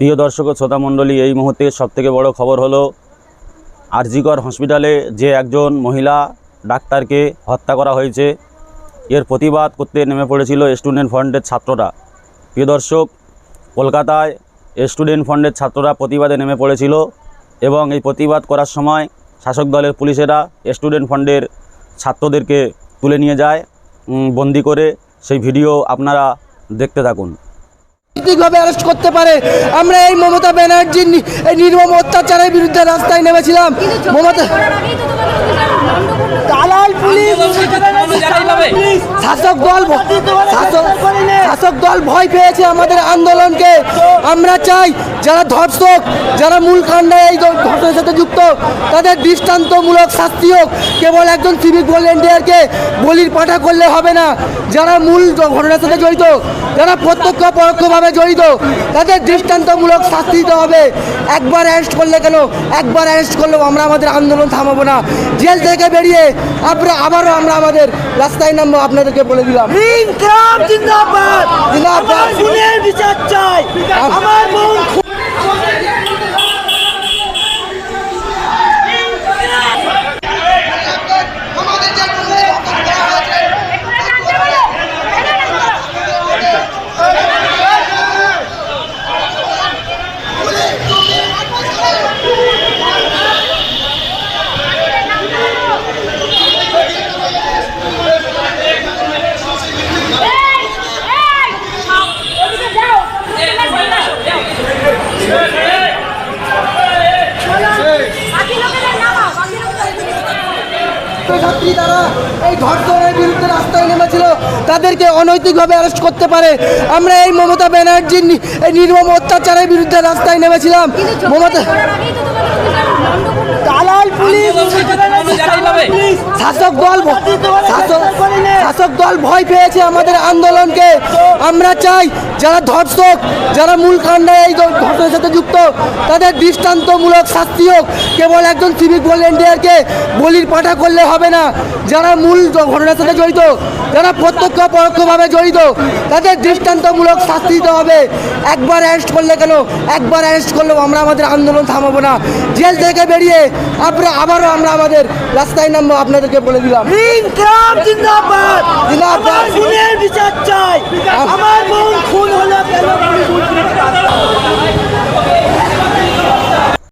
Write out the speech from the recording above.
প্রিয় দর্শক ও শ্রোতা মণ্ডলী, এই মুহূর্তে সবথেকে বড় খবর হলো আরজিকর হসপিটালে যে একজন মহিলা ডাক্তারকে হত্যা করা হয়েছে, এর প্রতিবাদ করতে নেমে পড়েছিল স্টুডেন্ট ফ্রন্টের ছাত্ররা। প্রিয় দর্শক, কলকাতায় স্টুডেন্ট ফ্রন্টের ছাত্ররা প্রতিবাদে নেমে পড়েছিল এবং এই প্রতিবাদ করার সময় শাসক দলের পুলিশেরা স্টুডেন্ট ফ্রন্টের ছাত্রদেরকে তুলে নিয়ে যায় বন্দি করে। সেই ভিডিও আপনারা দেখতে থাকুন। রাজনৈতিকভাবে অ্যারেস্ট করতে পারে। আমরা এই মমতা ব্যানার্জির এই নির্মম অত্যাচারের বিরুদ্ধে রাস্তায় নেমেছিলাম। মমতা দালাল পুলিশ! শাসক দল দল ভয় পেয়েছে আমাদের আন্দোলনকে। আমরা চাই যারা ধর্ষক, যারা মূল কাণ্ডে এই ঘটনার সাথে যুক্ত, তাদের দৃষ্টান্তমূলক শাস্তি হোক। কেবল একজন সিভিক ভলেন্টিয়ারকে বলির পাঠা করলে হবে না। যারা মূল ঘটনার সাথে জড়িত, যারা প্রত্যক্ষ পরোক্ষভাবে জড়িত, তাদের দৃষ্টান্তমূলক শাস্তি দিতে হবে। একবার অ্যারেস্ট করলে কেন? একবার অ্যারেস্ট করলেও আমরা আমাদের আন্দোলন থামাবো না। জেল থেকে বেরিয়ে আমরা আবারও আমরা আমাদের রাস্তায় নামবো। আপনাদেরকে বলে দিলাম। বিচার চাই। আমার লোকেদের ছাত্রী তারা এই ধর্ষণের বিরুদ্ধে রাস্তায় নেমেছিল তাদেরকে অনৈতিকভাবে অ্যারেস্ট করতে পারে। আমরা এই মমতা ব্যানার্জির এই নির্মম অত্যাচারের বিরুদ্ধে রাস্তায় নেমেছিলাম। মমতা দালাল পুলিশ! শাসক দল শাসক শাসক দল ভয় পেয়েছে আমাদের আন্দোলনকে। আমরা চাই যারা ধর্ষক যারা মূল কাণ্ডে এই ঘটনার সাথে যুক্ত তাদের দৃষ্টান্তমূলক শাস্তি হোক। কেবল একজন সিভিক ভলেন্টিয়ারকে বলির পাঠা করলে হবে না। যারা মূল ঘটনার সাথে জড়িত যারা প্রত্যক্ষ পরোক্ষভাবে জড়িত তাদের দৃষ্টান্তমূলক শাস্তি দিতে হবে। একবার অ্যারেস্ট করলে কেন? একবার অ্যারেস্ট করলেও আমরা আমাদের আন্দোলন থামাবো না। জেল থেকে বেরিয়ে আমরা আবারও আমরা আমাদের রাস্তায় নামবো। আপনাদেরকে বলে দিলাম। জিন্দাবাদ। জিন্দাবাদ। বিচার চাই। আমার বোন খুন হলো